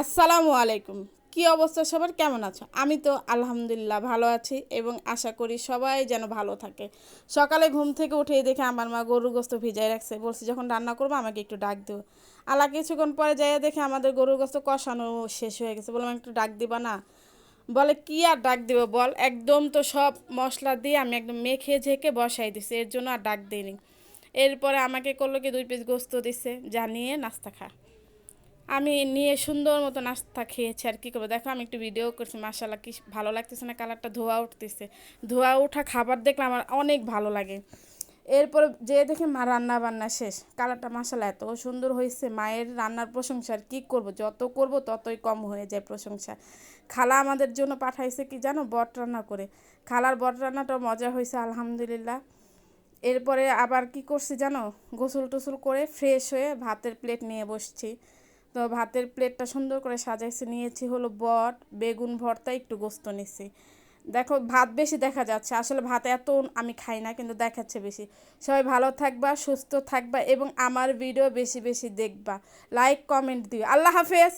আসসালামু আলাইকুম। কি অবস্থা সবার? কেমন আছো? আমি তো আলহামদুলিল্লাহ ভালো আছি এবং আশা করি সবাই যেন ভালো থাকে। সকালে ঘুম থেকে উঠেই দেখে আমার মা গরুর গোস্ত ভিজাই রাখছে। বলছি, যখন রান্না করব আমাকে একটু ডাক দিও। আলা কিছুক্ষণ পরে যাইয়া দেখে আমাদের গরুর গোস্ত কষানো শেষ হয়ে গেছে। বললাম, একটু ডাক দিবা না? বলে, কি আর ডাক দিব বল? একদম তো সব মশলা দিয়ে আমি একদম মেখে ঝেঁকে বসাই দিছি। এর জন্য আর ডাক দিইনি। এরপরে আমাকে করল কি, দুই পিস গোস্ত দিছে। জানিয়ে নাস্তা খা। আমি নিয়ে সুন্দর মতো নাস্তা খেয়েছি আর কি করব। দেখো, আমি একটু ভিডিও করছি মাসাল্লাহ কি ভালো লাগতেছে না কালারটা ধোয়া উঠতেছে। ধোয়া ওঠা খাবার দেখলে আমার অনেক ভালো লাগে। এরপরে যে দেখে মা রান্না বান্না শেষ কালারটা মাসাল্লাহ এত সুন্দর হয়েছে, মায়ের রান্নার প্রশংসা আর কী করব? যত করব ততই কম হয়ে যায় প্রশংসা। খালা আমাদের জন্য পাঠাইছে কি জানো? বট রান্না করে। খালার বট রান্নাটা মজা হয়েছে, আলহামদুলিল্লাহ। এরপরে আবার কি করছি জানো? গোসল টোসল করে ফ্রেশ হয়ে ভাতের প্লেট নিয়ে বসছি। তো ভাতের প্লেটটা সুন্দর করে সাজাইছে, নিয়েছি হলো বট, বেগুন, ভর্তা, একটু গোস্ত নিছি। দেখো, ভাত বেশি দেখা যাচ্ছে। আসলে ভাত এত আমি খাই না, কিন্তু দেখাচ্ছে বেশি। সবাই ভালো থাকবা, সুস্থ থাকবা এবং আমার ভিডিও বেশি বেশি দেখবা। লাইক কমেন্ট দিও। আল্লাহ হাফেজ!